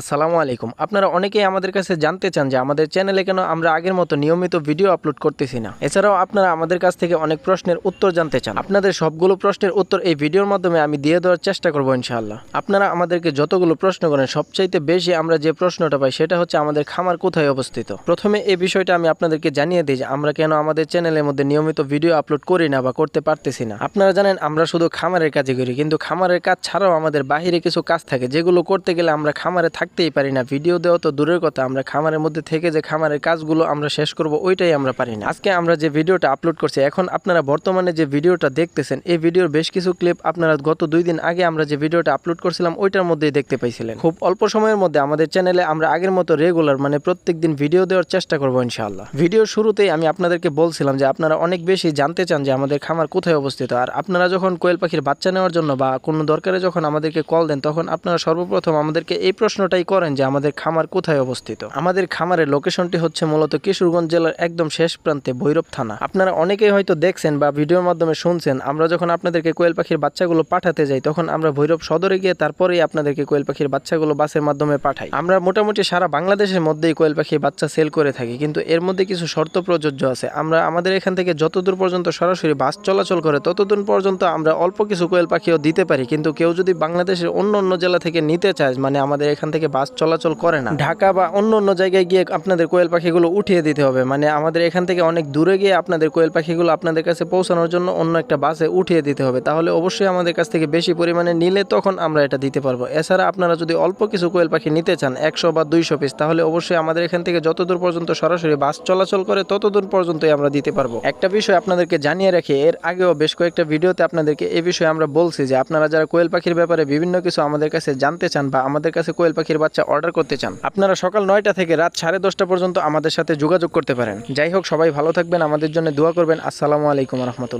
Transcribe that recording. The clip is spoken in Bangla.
আসসালামু আলাইকুম। আপনারা অনেকেই আমাদের কাছে জানতে চান যে আমাদের চ্যানেলে কেন আমরা আগের মতো নিয়মিত ভিডিও আপলোড করতেছি না। এছাড়াও আপনারা আমাদের কাছ থেকে অনেক প্রশ্নের উত্তর জানতে চান। আপনাদের সবগুলো প্রশ্নের উত্তর এই ভিডিওর মাধ্যমে আমি দিয়ে দেওয়ার চেষ্টা করব ইনশাআল্লাহ। আপনারা আমাদেরকে যতগুলো প্রশ্ন করেন, সবচাইতে বেশি আমরা যে প্রশ্নটা পাই সেটা হচ্ছে আমাদের খামার কোথায় অবস্থিত? প্রথমে এই বিষয়টা আমি আপনাদেরকে জানিয়ে দিই যে আমরা কেন আমাদের চ্যানেলের মধ্যে নিয়মিত ভিডিও আপলোড করি না বা করতে পারতেছি না। আপনারা জানেন, আমরা শুধু খামারের কাজে করি, কিন্তু খামারের কাজ ছাড়াও আমাদের বাহিরে কিছু কাজ থাকে, যেগুলো করতে গেলে আমরা খামারে থাকতেই পারি না। ভিডিও দেওয়া তো দূরের কথা, আমরা খামারের মধ্যে থেকে যে খামারের কাজগুলো আমরা শেষ করব, ওইটাই আমরা পারি না। আজকে আমরা যে ভিডিওটা আপলোড করছি, এখন আপনারা বর্তমানে যে ভিডিওটা দেখতেছেন, এই ভিডিওর বেশ কিছু ক্লিপ আপনারা গত দুই দিন আগে আমরা যে ভিডিওটা আপলোড করছিলাম, ওইটার মধ্যেই দেখতে পাইছিলেন। খুব অল্প সময়ের মধ্যে আমাদের চ্যানেলে আমরা আগের মতো রেগুলার মানে প্রত্যেক দিন ভিডিও দেওয়ার চেষ্টা করব ইনশাআল্লাহ। ভিডিওর শুরুতেই আমি আপনাদেরকে বলছিলাম যে, আপনারা অনেক বেশি জানতে চান যে, আমাদের খামার কোথায় অবস্থিত। আর আপনারা যখন কোয়েল পাখির বাচ্চা নেওয়ার জন্য বা কোনো দরকারে যখন আমাদেরকে কল দেন, তখন আপনারা সর্বপ্রথম আমাদেরকে এই প্রশ্নটাই করেন যে আমাদের খামার কোথায় অবস্থিত? আমাদের খামারের লোকেশনটি হচ্ছে মূলত কিশোরগঞ্জ জেলার একদম শেষ প্রান্তে ভৈরব থানা। আপনারা অনেকেই হয়তো দেখছেন বা ভিডিওর মাধ্যমে শুনছেন, আমরা যখন আপনাদেরকে কোয়েল পাখির বাচ্চাগুলো পাঠাতে যাই, তখন আমরা ভৈরব সদরে গিয়ে তারপরেই আপনাদেরকে কোয়েল পাখির বাচ্চাগুলো বাসের মাধ্যমে পাঠাই। আমরা মোটামুটি সারা বাংলাদেশের মধ্যেই কোয়েল পাখির বাচ্চা সেল করে থাকি, কিন্তু এর মধ্যে কিছু শর্ত প্রযোজ্য আছে। আমরা, আমাদের এখান থেকে যতদূর পর্যন্ত সরাসরি বাস চলাচল করে, ততদূর পর্যন্ত আমরা অল্প কিছু কোয়েল পাখিও দিতে পারি, কিন্তু কেউ যদি বাংলাদেশের অন্য অন্য জেলা থেকে নিতে চায় মানে আমাদের এখান থেকে বাস চলাচল করে না। ঢাকা বা অন্য অন্য জায়গায় গিয়ে আপনাদের কোয়েল পাখিগুলো উঠিয়ে দিতে হবে। মানে আমাদের এখান থেকে অনেক দূরে গিয়ে আপনাদের কোয়েল পাখিগুলো আপনাদের কাছে পৌঁছানোর জন্য অন্য একটা বাসে উঠিয়ে দিতে হবে। তাহলে অবশ্যই আমাদের কাছ থেকে বেশি পরিমাণে নিলে তখন আমরা এটা দিতে পারব। এছাড়া আপনারা যদি অল্প কিছু কোয়েল পাখি নিতে চান, একশো বা দুইশো পিস তাহলে অবশ্যই আমাদের এখান থেকে যতদূর পর্যন্ত সরাসরি বাস চলাচল করে, ততদূর পর্যন্তই আমরা দিতে পারব। একটা বিষয় আপনাদেরকে জানিয়ে রাখি, এর আগেও বেশ কয়েকটা ভিডিওতে আপনাদেরকে এ বিষয়ে আমরা বলছি যে, আপনারা যারা কোয়েল পাখির ব্যাপারে বিভিন্ন কিছু আমাদের কাছে জানতে চান বা আমাদের কাছে কোয়েল পাখির বাচ্চা অর্ডার করতে চান, আপনারা সকাল নয়টা থেকে রাত সাড়ে দশটা পর্যন্ত আমাদের সাথে যোগাযোগ করতে পারেন। যাই হোক, সবাই ভালো থাকবেন, আমাদের জন্য দোয়া করবেন। আসসালামু আলাইকুম রহমতুল্লাহ।